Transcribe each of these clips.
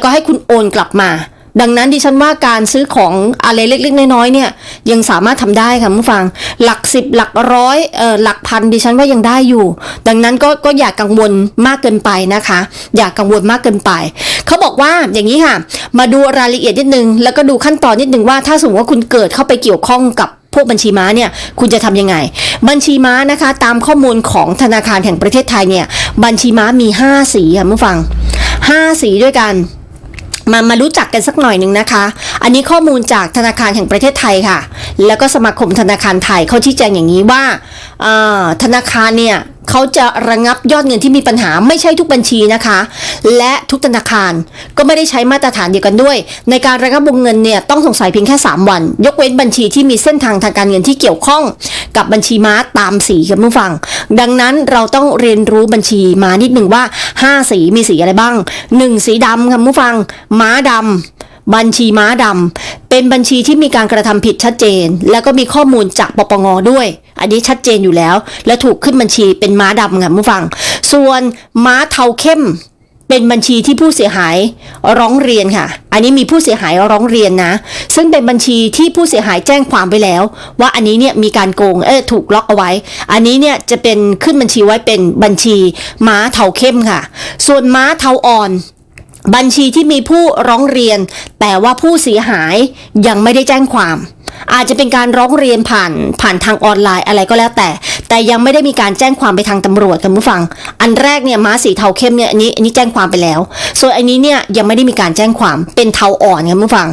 แล้วก็ให้คุณโอนกลับมา ดังนั้นดิฉันว่าการซื้อของอะไรเล็กๆ น้อยๆเนี่ยยังสามารถทำได้ค่ะผู้ฟัง หลักสิบหลักร้อยเออหลักพันดิฉันว่ายังได้อยู่ ดังนั้นก็ก็อย่ากกังวลมากเกินไปนะคะ อย่ากกังวลมากเกินไปเขาบอกว่าอย่างนี้ค่ะ มาดูรายละเอียดนิดนึงแล้วก็ดูขั้นตอนนิดนึงว่าถ้าสมมติว่าคุณเกิดเข้าไปเกี่ยวข้องกับพวกบัญชีม้าเนี่ยคุณจะทำยังไง บัญชีม้านะคะ ตามข้อมูลของธนาคารแห่งประเทศไทยเนี่ย บัญชีม้ามี 5 สีค่ะผู้ฟัง 5 สีด้วยกัน มามารู้จักกันสักหน่อยหนึ่งนะคะ อันนี้ข้อมูลจากธนาคารแห่งประเทศไทยค่ะ แล้วก็สมาคมธนาคารไทยเขาชี้แจงอย่างนี้ว่าอ่าธนาคารเนี่ยเขาจะระงับยอดเงินที่มีปัญหาไม่ใช่ทุกบัญชีนะคะ และทุกธนาคารก็ไม่ได้ใช้มาตรฐานเดียวกันด้วย ในการระงับวงเงินเนี่ยต้องสงสัยเพียงแค่ 3 วัน ยกเว้นบัญชีที่มีเส้นทางทางการเงินที่เกี่ยวข้อง กับบัญชีม้าตามสีกันผู้ฟัง ดังนั้นเราต้องเรียนรู้บัญชีมานิดหนึ่งว่า 5 สีมีสีอะไรบ้าง 1 สีดำค่ะผู้ฟัง ม้าดำ บัญชีม้าดำเป็นบัญชีที่มีการกระทำผิดชัดเจน แล้วก็มีข้อมูลจากปปงด้วย อันนี้ชัดเจนอยู่แล้ว และถูกขึ้นบัญชีเป็นม้าดำค่ะผู้ฟัง ส่วนม้าเทาเข้มเป็นบัญชีที่ผู้เสียหายร้องเรียนค่ะ อันนี้มีผู้เสียหายร้องเรียนนะ ซึ่งเป็นบัญชีที่ผู้เสียหายแจ้งความไปแล้ว ว่าอันนี้เนี่ยมีการโกง เออถูกล็อกเอาไว้ อันนี้เนี่ยจะเป็นขึ้นบัญชีไว้เป็นบัญชีม้าเทาเข้มค่ะ ส่วนม้าเทาอ่อน บัญชีที่มีผู้ร้องเรียน แต่ว่าผู้เสียหายยังไม่ได้แจ้งความ อาจจะเป็นการร้องเรียนผ่านผ่านทางออนไลน์อะไรก็แล้วแต่ แต่ยังไม่ได้มีการแจ้งความไปทางตำรวจกันผู้ฟัง อันแรกเนี่ยม้าสีเทาเข้มเนี่ยอันนี้อันนี้แจ้งความไปแล้ว ส่วนอันนี้เนี่ยยังไม่ได้มีการแจ้งความเป็นเทาอ่อนกันผู้ฟัง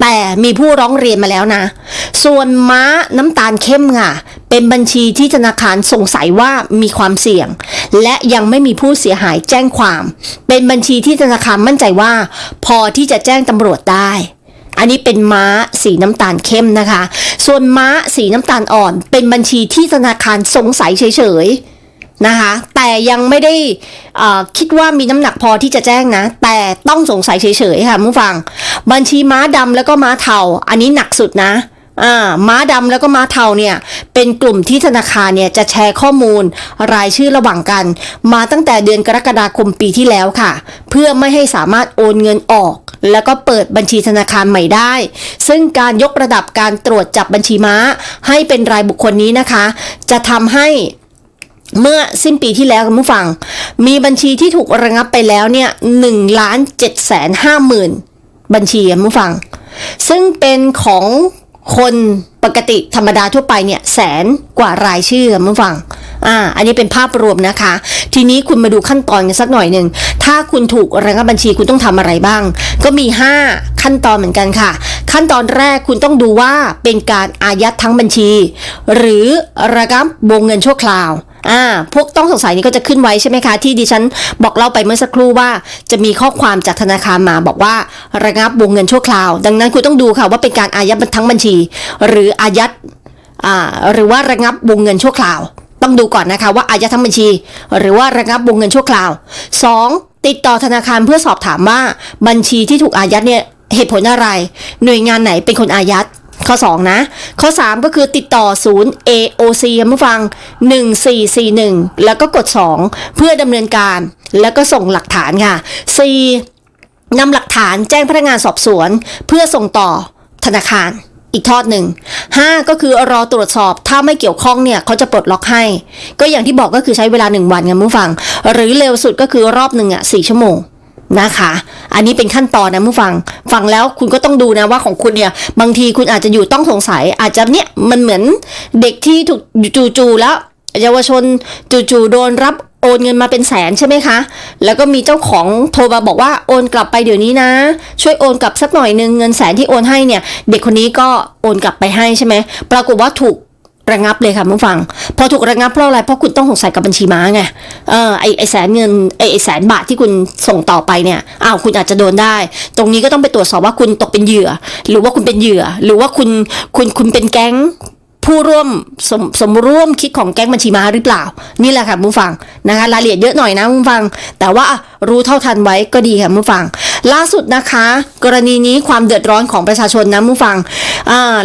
แต่มีผู้ร้องเรียนมาแล้วนะ ส่วนม้าน้ำตาลเข้มค่ะ เป็นบัญชีที่ธนาคารสงสัยว่ามีความเสี่ยง และยังไม่มีผู้เสียหายแจ้งความ เป็นบัญชีที่ธนาคารมั่นใจว่า พอที่จะแจ้งตำรวจได้ อันนี้เป็นม้าสีน้ำตาลเข้มนะคะ ส่วนม้าสีน้ำตาลอ่อนเป็นบัญชีที่ธนาคารสงสัยเฉยๆนะคะ แต่ยังไม่ได้คิดว่ามีน้ำหนักพอที่จะแจ้งนะ แต่ต้องสงสัยเฉยๆค่ะผู้ฟัง บัญชีม้าดำแล้วก็ม้าเทาอันนี้หนักสุดนะม้าดำแล้วก็ม้าเทาเนี่ยเป็นกลุ่มที่ธนาคารเนี่ยจะแชร์ข้อมูลรายชื่อระหว่างกัน มาตั้งแต่เดือนกรกฎาคมปีที่แล้วค่ะ เพื่อไม่ให้สามารถโอนเงินออก แล้วก็เปิดบัญชีธนาคารใหม่ได้ ซึ่งการยกระดับการตรวจจับบัญชีม้า ให้เป็นรายบุคคลนี้นะคะ จะทำให้เมื่อสิ้นปีที่แล้วคุณผู้ฟัง มีบัญชีที่ถูกระงับไปแล้วเนี่ยหนึ่งล้านเจ็ดแสนห้าหมื่นบัญชีคุณผู้ฟัง ซึ่งเป็นของคนปกติธรรมดาทั่วไปเนี่ยแสนกว่ารายชื่อคุณผู้ฟัง อ่า อันนี้เป็นภาพรวมนะคะ ทีนี้คุณมาดูขั้นตอนกันสักหน่อยหนึ่ง ถ้าคุณถูกระงับบัญชีคุณต้องทำอะไรบ้าง ก็มี 5 ขั้นตอนเหมือนกันค่ะ ขั้นตอนแรกคุณต้องดูว่าเป็นการอายัดทั้งบัญชี หรือระงับวงเงินชั่วคราวอ่าพวกต้องสงสัยนี้ก็จะขึ้นไว้ใช่ไหมคะ ที่ดิฉันบอกเล่าไปเมื่อสักครู่ว่า จะมีข้อความจากธนาคารมาบอกว่าระงับวงเงินชั่วคราว ดังนั้นคุณต้องดูค่ะว่าเป็นการอายัดทั้งบัญชี หรืออายัดอ่าหรือว่าระงับวงเงินชั่วคราว ต้องดูก่อนนะคะว่าอายัดทั้งบัญชี หรือว่าระงับวงเงินชั่วคราว 2. ติดต่อธนาคารเพื่อสอบถามว่าบัญชีที่ถูกอายัดเนี่ยเหตุผลอะไร หน่วยงานไหนเป็นคนอายัดข้อ 2 นะ ข้อ 3 ก็คือติดต่อศูนย์ AOC คุณผู้ฟัง 1441 แล้วก็กด 2 เพื่อดำเนินการ แล้วก็ส่งหลักฐานค่ะ 4. นำหลักฐานแจ้งพนักงานสอบสวน เพื่อส่งต่อธนาคาร อีกทอดหนึ่ง 5 ก็คือรอตรวจสอบถ้าไม่เกี่ยวข้องเนี่ยเขาจะปลดล็อกให้ ก็อย่างที่บอกก็คือใช้เวลา 1 วันกันผู้ฟัง หรือเร็วสุดก็คือรอบหนึ่งอะสชั่วโมงนะคะ อันนี้เป็นขั้นตอนนะผู้ฟัง ฟังแล้วคุณก็ต้องดูนะว่าของคุณเนี่ย บางทีคุณอาจจะอยู่ต้องสงสัย อาจจะเนี่ยมันเหมือนเด็กที่ถูกจู่ๆแล้วเยาวชนจู่ๆโดนรับ โอนเงินมาเป็นแสนใช่ไหมคะ แล้วก็มีเจ้าของโทรมาบอกว่าโอนกลับไปเดี๋ยวนี้นะ ช่วยโอนกลับสักหน่อยหนึ่งเงินแสนที่โอนให้เนี่ย เด็กคนนี้ก็โอนกลับไปให้ใช่ไหมปรากฏว่าถูกระงับเลยค่ะผู้ฟัง พอถูกระงับเพราะอะไร เพราะคุณต้องสงสัยกับบัญชีม้าไง เออไอไอแสนเงินไอไอแสนบาทที่คุณส่งต่อไปเนี่ย อ้าวคุณอาจจะโดนได้ ตรงนี้ก็ต้องไปตรวจสอบว่าคุณตกเป็นเหยื่อ หรือว่าคุณเป็นเหยื่อ หรือว่าคุณคุณคุณเป็นแก๊ง ผู้ร่วมสมสมร่วมคิดของแก๊งบัญชีม้าหรือเปล่า นี่แหละค่ะผู้ฟังนะคะรายละเอียดเยอะหน่อยนะผู้ฟัง แต่ว่ารู้เท่าทันไว้ก็ดีค่ะผู้ฟัง ล่าสุดนะคะ กรณีนี้ความเดือดร้อนของประชาชนนะผู้ฟังอ่า